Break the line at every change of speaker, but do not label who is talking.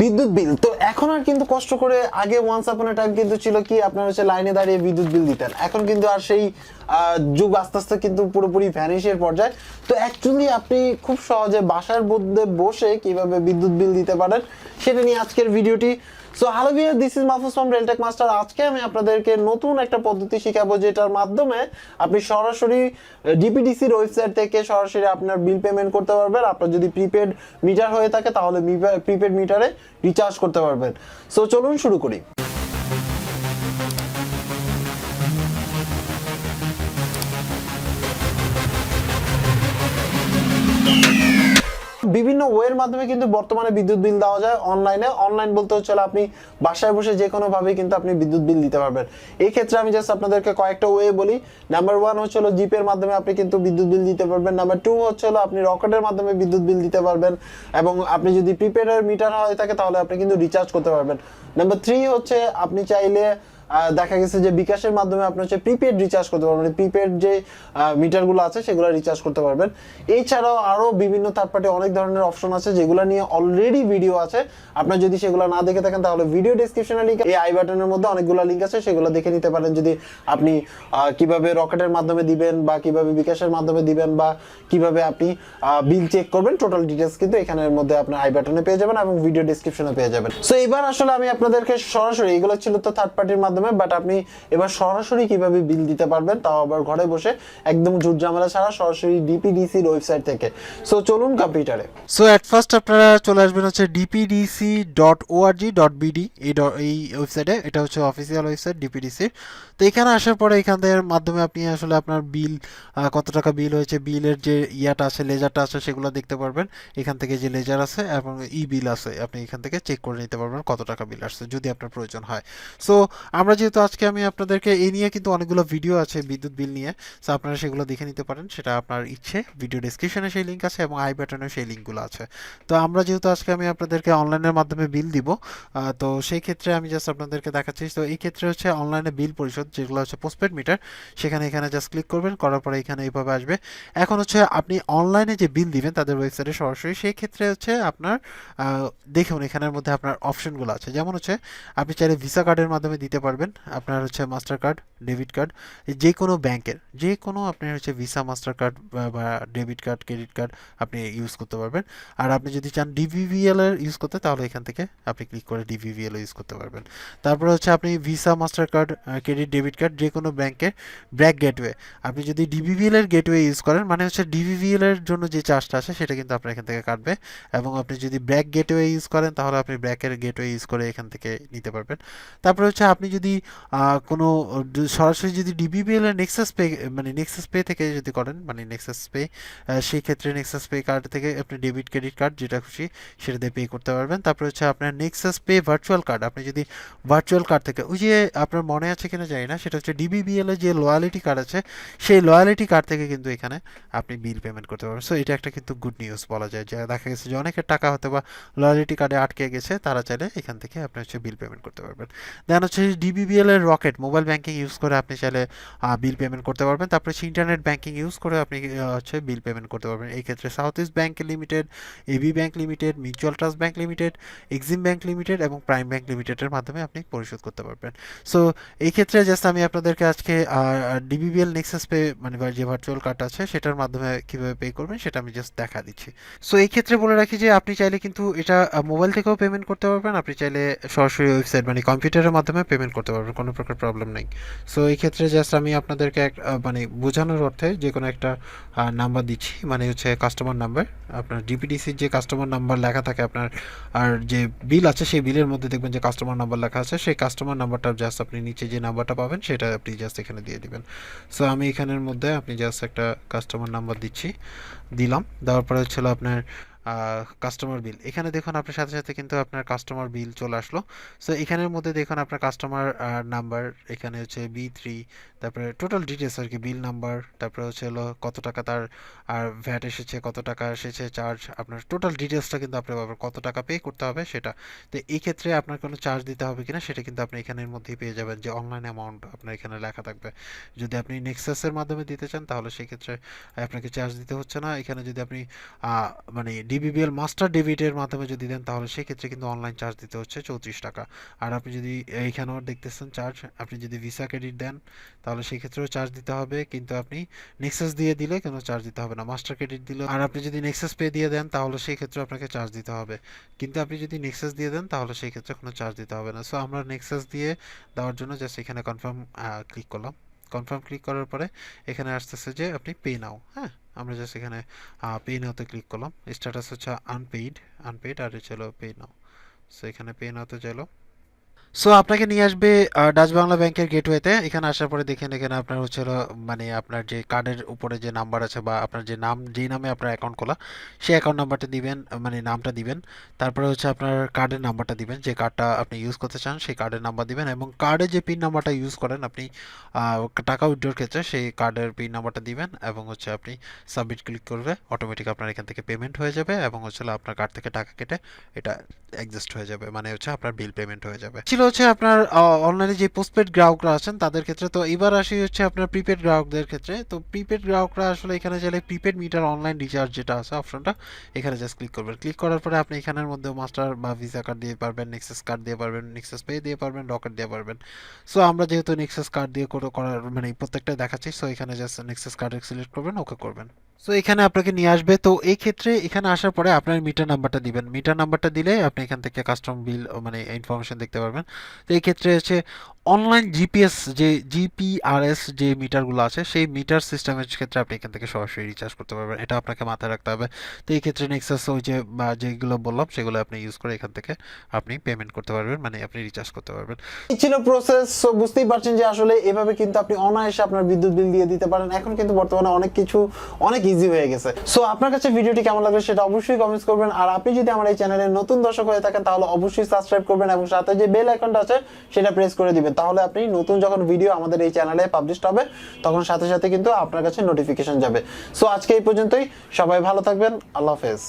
বিদ্যুৎ বিল। তো এখন আর কিন্তু কষ্ট করে আগে ওয়ান্স আপন টাইম কিন্তু ছিল কি, আপনার হচ্ছে লাইনে দাঁড়িয়ে বিদ্যুৎ বিল দিতেন। এখন কিন্তু আর সেই যুগ আস্তে আস্তে কিন্তু পুরোপুরি ভ্যানিশের পর্যায়ে। তো অ্যাকচুয়ালি আপনি খুব সহজে বাসার মধ্যে বসে কীভাবে বিদ্যুৎ বিল দিতে পারেন, সেটা নিয়ে আজকের ভিডিওটি। So hello viewer this is Mahfuz from Reltech master আজকে আমি আপনাদেরকে নতুন একটা পদ্ধতি শেখাবো, যেটার মাধ্যমে আপনি সরাসরি ডিপিডিসির ওয়েবসাইট থেকে সরাসরি আপনার বিল পেমেন্ট করতে পারবেন। আপনার যদি প্রিপেড মিটার হয়ে থাকে, তাহলে প্রিপেড মিটারে রিচার্জ করতে পারবেন। সো চলুন শুরু করি। বিভিন্ন ওয়ের মাধ্যমে কিন্তু বর্তমানে বিদ্যুৎ বিল দেওয়া যায় অনলাইনে। অনলাইন বলতে হচ্ছে আপনি বাসায় বসে যে কোনো ভাবে কিন্তু আপনি বিদ্যুৎ বিল দিতে পারবেন। এই ক্ষেত্রে আমি জাস্ট আপনাদেরকে কয়েকটা ওয়ে বলি। নাম্বার ওয়ান হচ্ছে হলো জিপের মাধ্যমে আপনি কিন্তু বিদ্যুৎ বিল দিতে পারবেন। নাম্বার টু হচ্ছে হলো আপনি রকেটের মাধ্যমে বিদ্যুৎ বিল দিতে পারবেন। এবং আপনি যদি প্রিপেডের মিটার হয়ে থাকে তাহলে আপনি কিন্তু রিচার্জ করতে পারবেন। নাম্বার থ্রি হচ্ছে আপনি চাইলে দেখা গেছে যে বিকাশের মাধ্যমে আপনি হচ্ছে প্রিপেড রিচার্জ করতে পারবেন। মানে প্রিপেড যে মিটারগুলো আছে, সেগুলো রিচার্জ করতে পারবেন। এছাড়াও আরও বিভিন্ন থার্ড পার্টি অনেক ধরনের অপশন আছে, যেগুলো নিয়ে অলরেডি ভিডিও আছে। আপনার যদি সেগুলো না দেখে থাকেন, তাহলে ভিডিও ডিসক্রিপশনে লিঙ্ক এই আই বাটনের মধ্যে অনেকগুলো লিঙ্ক আছে, সেগুলো দেখে নিতে পারেন। যদি আপনি কীভাবে রকেটের মাধ্যমে দিবেন বা কীভাবে বিকাশের মাধ্যমে দিবেন বা কীভাবে আপনি বিল চেক করবেন টোটাল ডিটেলস কিন্তু এখানের মধ্যে আপনার আই বাটনে পেয়ে যাবেন এবং ভিডিও ডিসক্রিপশনে পেয়ে যাবেন। সো এবার আসলে আমি আপনাদেরকে সরাসরি, এগুলো ছিল তো থার্ড পার্টির মাধ্যমে বাট আপনি এবার সরাসরি কীভাবে বিল দিতে পারবেন, তাও আবার ঘরে বসে একদম ঝুট ঝামেলা ছাড়া সরাসরি ডিপিডিসির ওয়েবসাইট থেকে। সো চলুন কম্পিউটারে
সো অ্যাট ফার্স্ট আপনারা চলে আসবেন হচ্ছে DPDC dot ORG dot BD এই ওয়েবসাইটে এটা হচ্ছে অফিসিয়াল ওয়েবসাইট ডিপিডিসির তো এখানে আসার পরে এখানের মাধ্যমে আপনি আসলে আপনার বিল কত টাকা বিল হয়েছে বিলের যে ইয়াটা আছে লেজারটা আছে, সেগুলো দেখতে পারবেন। এখান থেকে যে লেজার আছে এবং ই বিল আছে, আপনি এখান থেকে চেক করে নিতে পারবেন কত টাকা বিল আসছে, যদি আপনার প্রয়োজন হয়। সো আমরা যেহেতু আজকে আমি আপনাদেরকে এ নিয়ে কিন্তু অনেকগুলো ভিডিও আছে বিদ্যুৎ বিল নিয়ে সো আপনারা সেগুলো দেখে নিতে পারেন, সেটা আপনার ইচ্ছে। ভিডিও ডিসক্রিপশনে সেই লিঙ্ক আছে এবং আই বাটনে সেই লিঙ্কগুলো আছে। তো আমরা যেহেতু আজকে আমি আপনাদেরকে অনলাইনের মাধ্যমে বিল দিব তো সেই ক্ষেত্রে আমি জাস্ট আপনাদেরকে দেখাচ্ছি তো এই ক্ষেত্রে হচ্ছে অনলাইনে বিল পরিশোধ, যেগুলো হচ্ছে পোস্টপেড মিটার সেখানে এখানে জাস্ট ক্লিক করবেন, করার পরে এখানে এইভাবে আসবে। এখন হচ্ছে আপনি অনলাইনে যে বিল দিবেন, তাদের ওয়েবসাইটে সরাসরি, সেই ক্ষেত্রে হচ্ছে আপনার দেখুন এখানের মধ্যে আপনার অপশনগুলো আছে। যেমন হচ্ছে, আপনি চাইলে ভিসা কার্ডের মাধ্যমে দিতে পারবেন। আপনার হচ্ছে মাস্টার কার্ড, ডেবিট কার্ড যে কোনো ব্যাংকের যে কোনো আপনার হচ্ছে ভিসা, মাস্টার কার্ড, বা ডেবিট কার্ড, ক্রেডিট কার্ড আপনি ইউজ করতে পারবেন। আর আপনি যদি চান ডিভিভিএল এর ইউজ করতে, তাহলে এখান থেকে আপনি ক্লিক করে ডিভিভিএল ইউজ করতে পারবেন। তারপরে হচ্ছে আপনি Visa, master card credit, debit card যে কোনো ব্যাংকের ব্র্যাক গেটওয়ে আপনি যদি ডিভিভিএল এর গেটওয়ে ইউজ করেন মানে হচ্ছে ডিভিভিএল এর জন্য যে চার্জটা আছে, সেটা কিন্তু আপনার এখান থেকে কাটবে। এবং আপনি যদি ব্র্যাক গেটওয়ে ইউজ করেন, তাহলে আপনি ব্র্যাকের গেটওয়ে ইউজ করে এখান থেকে নিতে পারবেন। তারপরে হচ্ছে আপনি যদি আহ, কোনো সরাসরি যদি ডিবিবিএল এর নেক্সাস পে মানে নেক্সাস পে থেকে যদি করেন মানে নেক্সাস পে সেই ক্ষেত্রে নেক্সাস পে কার্ড থেকে আপনি ডেবিট ক্রেডিট কার্ড যেটা খুশি সেটা দিয়ে পে করতে পারবেন। তারপরে হচ্ছে আপনার নেক্সাস পে ভার্চুয়াল কার্ড আপনি যদি ভার্চুয়াল কার্ড থেকে ওই যে আপনার মনে আছে কিনা জানি না সেটা হচ্ছে ডিবিবিএল এর যে লয়ালিটি কার্ড আছে সেই লয়ালিটি কার্ড থেকে কিন্তু এখানে আপনি বিল পেমেন্ট করতে পারবেন। সো এটা একটা কিন্তু গুড নিউজ বলা যায়। যে দেখা গেছে যে অনেকের টাকা হয়তো বা লয়ালিটি কার্ডে আটকে গেছে তারা চাইলে এখান থেকে আপনি হচ্ছে বিল পেমেন্ট করতে পারবেন। দেন হচ্ছে ডিবিবিএল এর রকেট, মোবাইল ব্যাংকিং ইউজ করে আপনি চাইলে বিল পেমেন্ট করতে পারবেন। তারপরে হচ্ছে ইন্টারনেট ব্যাংকিং ইউজ করে আপনি হচ্ছে বিল পেমেন্ট করতে পারবেন। এই ক্ষেত্রে South East Bank Limited AB Bank Limited, Mutual Trust Bank Limited, Exim Bank Limited এবং প্রাইম ব্যাংক লিমিটেডের মাধ্যমে আপনি পরিশোধ করতে পারবেন। সো, এই ক্ষেত্রে জাস্ট আমি আপনাদেরকে আজকে ডিবিবিএল নেক্সাস পে মানে যে ভার্চুয়াল কার্ড আছে, সেটার মাধ্যমে কীভাবে পে করবেন, সেটা আমি জাস্ট দেখা দিচ্ছি। সো, এই ক্ষেত্রে বলে রাখি যে, আপনি চাইলে কিন্তু এটা মোবাইল থেকেও পেমেন্ট করতে পারবেন। আপনি চাইলে সরাসরি ওয়েবসাইট মানে কম্পিউটারের মাধ্যমে পেমেন্ট করতে পারবেন কোনো প্রকার প্রবলেম নেই। সো এই ক্ষেত্রে জাস্ট আমি আপনাদেরকে এক মানে বোঝানোর অর্থে যে কোনো একটা নাম্বার দিচ্ছি। মানে হচ্ছে কাস্টমার নাম্বার আপনার ডিপিডিসির যে কাস্টমার নাম্বার লেখা থাকে আপনার, আর যে বিল আছে সেই বিলের মধ্যে দেখবেন যে কাস্টমার নাম্বার লেখা আছে। সেই কাস্টমার নাম্বারটা জাস্ট আপনি নিচে যে নাম্বারটা পাবেন, সেটা আপনি জাস্ট এখানে দিয়ে দিবেন। সো আমি এখানের মধ্যে আপনি জাস্ট একটা কাস্টমার নাম্বার দিচ্ছি, দিলাম। দেওয়ার পরে হচ্ছিল আপনার কাস্টমার বিল এখানে দেখুন আপনার সাথে সাথে কিন্তু আপনার কাস্টমার বিল চলে আসলো। সো এখানের মধ্যে দেখুন আপনার কাস্টমার নাম্বার এখানে হচ্ছে বি থ্রি তারপরে টোটাল ডিটেলস আর কি বিল নাম্বার তারপরে হচ্ছে হলো কত টাকা তার, আর ভ্যাট এসেছে, কত টাকা এসেছে চার্জ আপনার টোটাল ডিটেলসটা কিন্তু আপনি পাবেন কত টাকা পে করতে হবে সেটা। তো এই ক্ষেত্রে আপনার কোনো চার্জ দিতে হবে কিনা সেটা কিন্তু আপনি এখানের মধ্যেই পেয়ে যাবেন, যে অনলাইন অ্যামাউন্ট আপনার এখানে লেখা থাকবে। যদি আপনি নেক্সাসের মাধ্যমে দিতে চান, তাহলে সেক্ষেত্রে আপনাকে চার্জ দিতে হচ্ছে না। এখানে যদি আপনি মানে ডিবিবিএল মাস্টার ডেবিটের মাধ্যমে যদি দেন, তাহলে সেক্ষেত্রে কিন্তু অনলাইন চার্জ দিতে হচ্ছে চৌত্রিশ টাকা। আর আপনি যদি এইখানেও দেখতেছেন চার্জ আপনি যদি ভিসা ক্রেডিট দেন, তাহলে সেই ক্ষেত্রেও চার্জ দিতে হবে। কিন্তু আপনি নেক্সাস দিয়ে দিলে কোনো চার্জ দিতে হবে না। মাস্টার ক্রেডিট দিলে আর আপনি যদি নেক্সাস পে দিয়ে দেন, তাহলে সেই ক্ষেত্রে আপনাকে চার্জ দিতে হবে। কিন্তু আপনি যদি নেক্সাস দিয়ে দেন, তাহলে সেই ক্ষেত্রে কোনো চার্জ দিতে হবে না। সো আমরা নেক্সাস দিয়ে দেওয়ার জন্য জাস্ট এখানে কনফার্ম ক্লিক করলাম। কনফার্ম ক্লিক করার পরে এখানে আসতেছে যে, আপনি পে নাও হ্যাঁ? আমরা জাস্ট এখানে পে নাওতে ক্লিক করলাম। স্ট্যাটাস হচ্ছে আনপেইড আনপেইড আর হচ্ছে পে নাও সো এখানে পে নাওতে চাইলো সো আপনাকে নিয়ে আসবে ডাচ বাংলা ব্যাংকের গেটওয়েতে এখানে আসার পরে দেখেন এখানে আপনার হচ্ছে মানে আপনার যে কার্ডের উপরে যে নাম্বার আছে বা আপনার যে নাম, যেই নামে আপনার অ্যাকাউন্ট খোলা, সেই অ্যাকাউন্ট নাম্বারটা দিবেন মানে নামটা দিবেন। তারপরে হচ্ছে আপনার কার্ডের নাম্বারটা দিবেন, যে কার্ডটা আপনি ইউজ করতে চান, সেই কার্ডের নাম্বার দিবেন। এবং কার্ডে যে পিন নাম্বারটা ইউজ করেন, আপনি টাকা উইথড্রোর ক্ষেত্রে সেই কার্ডের পিন নাম্বারটা দিবেন এবং হচ্ছে আপনি সাবমিট ক্লিক করবে অটোমেটিক আপনার এখান থেকে পেমেন্ট হয়ে যাবে এবং হচ্ছে আপনার কার্ড থেকে টাকা কেটে এটা অ্যাডজাস্ট হয়ে যাবে মানে হচ্ছে আপনার বিল পেমেন্ট হয়ে যাবে। ছিল হচ্ছে আপনার অনলাইনে যে পোস্টপেড গ্রাহকরা আছেন, তাদের ক্ষেত্রে তো এবার আসি হচ্ছে আপনার প্রিপেড গ্রাহকদের ক্ষেত্রে। তো প্রিপেড গ্রাহকরা আসলে এখানে চাইলে প্রিপেড মিটার অনলাইন রিচার্জ যেটা আছে অপশনটা এখানে জাস্ট ক্লিক করবেন। ক্লিক করার পরে আপনি এখানের মধ্যে মাস্টার বা ভিসা কার্ড দিয়ে পারবেন নেক্সাস কার্ড দিয়ে পারবেন নেক্সাস পে দিয়ে পারবেন রকেট দিয়ে পারবেন। সো আমরা যেহেতু নেক্সাস কার্ড দিয়ে করে করার মানে প্রত্যেকটা দেখাচ্ছি সো এখানে জাস্ট নেক্সাস কার্ড সিলেক্ট করবেন ওকে করবেন। সো এখানে আপনাকে নিয়ে আসবে, তো এই ক্ষেত্রে এখানে আসার পরে আপনার মিটার নাম্বারটা দিবেন। মিটার নাম্বারটা দিলে আপনি এখান থেকে কাস্টম বিল মানে ইনফরমেশন দেখতে পারবেন। তো এই ক্ষেত্রে হচ্ছে অনলাইন জিপিএস যে জিপিআরএস যে মিটারগুলো আছে, সেই মিটার সিস্টেমের ক্ষেত্রে আপনি এখান থেকে সরাসরি রিচার্জ করতে পারবেন। এটা আপনাকে মাথায় রাখতে হবে। তো এই ক্ষেত্রে নেক্সাস ওই যে যেগুলো বললাম, সেগুলো আপনি ইউজ করে এখান থেকে আপনি পেমেন্ট করতে পারবেন মানে আপনি রিচার্জ করতে পারবেন।
ছিল প্রসেস বুঝতেই পারছেন যে আসলে এভাবে কিন্তু আপনি অনায়াসে আপনার বিদ্যুৎ বিল দিয়ে দিতে পারেন। এখন কিন্তু বর্তমানে অনেক কিছু, অনেক ইজি হয়ে গেছে। সো আপনার কাছে ভিডিওটি কেমন লাগবে সেটা অবশ্যই কমেন্টস করবেন। আর আপনি যদি আমার এই চ্যানেলের নতুন দর্শক হয়ে থাকেন, তাহলে অবশ্যই সাবস্ক্রাইব করবেন এবং সাথে যে বেল আইকনটা আছে, সেটা প্রেস করে দিবেন তাহলে আপনি নতুন যখন ভিডিও আমাদের এই চ্যানেলে পাবলিশ হবে, তখন সাথে সাথে কিন্তু আপনার কাছে নোটিফিকেশন যাবে। সো আজকে এই পর্যন্তই। সবাই ভালো থাকবেন। আল্লাহ হাফেজ।